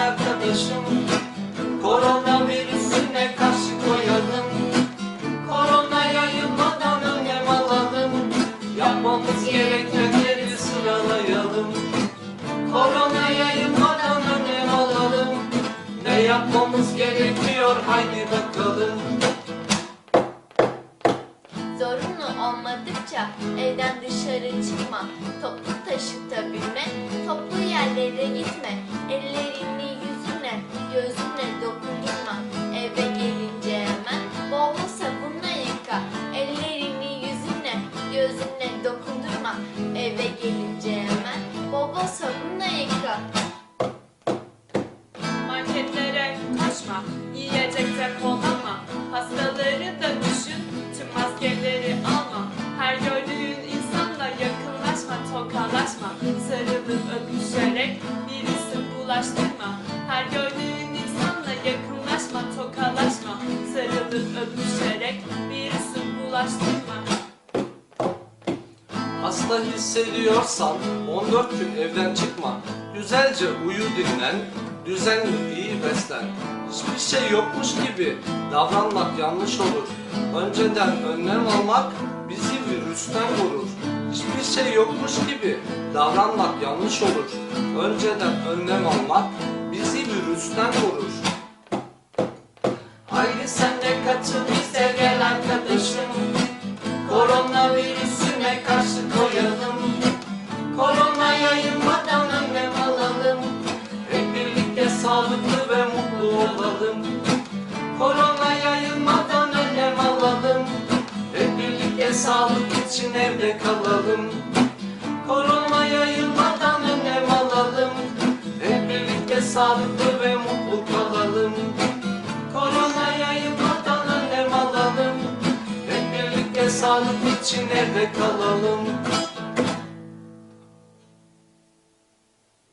arkadaşım. Koronavirüsüne karşı koyalım? Korona yayılmadan önlem alalım. Yapmamız gerekenleri sıralayalım. Korona yayılmadan önlem alalım. Ne yapmamız gerekiyor haydi bakalım. Zorunlu olmadıkça evden dışarı çıkma. Toplu taşıtabilme, toplu yerlere gitme. Ellerini yüzüne, gözüne dokundurma. Eve gelince hemen bol sabunla yıka. Ellerini yüzüne, gözüne dokundurma. Eve gelince hemen bol sabunla yıka. Marketlere koşma, yiyecek depolama. Hastaları da düşün, tüm maskeleri alma. Her gördüğün insanla yakınlaşma, tokalaşma. Bulaştırma. Her gördüğün insanla yakınlaşma, tokalaşma. Sarılıp öpüşerek virüsü bulaştırma. Hasta hissediyorsan 14 gün evden çıkma. Güzelce uyu dinlen, düzenli iyi beslen. Hiçbir şey yokmuş gibi davranmak yanlış olur. Önceden önlem almak bizi virüsten korur. Hiçbir şey yokmuş gibi davranmak yanlış olur. Önceden önlem almak bizi virüsten korur. Haydi sen de katıl bize gel arkadaşım. Koronavirüsüne karşı koyalım. Korona yayılmadan önlem alalım. Hep birlikte sağlıklı ve mutlu olalım. Korona yayılmadan önlem alalım. Hep birlikte sağlık için evde kalalım. Korona yayılmadan önlem alalım. Hep birlikte sağlıklı ve mutlu kalalım. Korona yayılmadan önlem alalım. Hep birlikte sağlık için evde kalalım.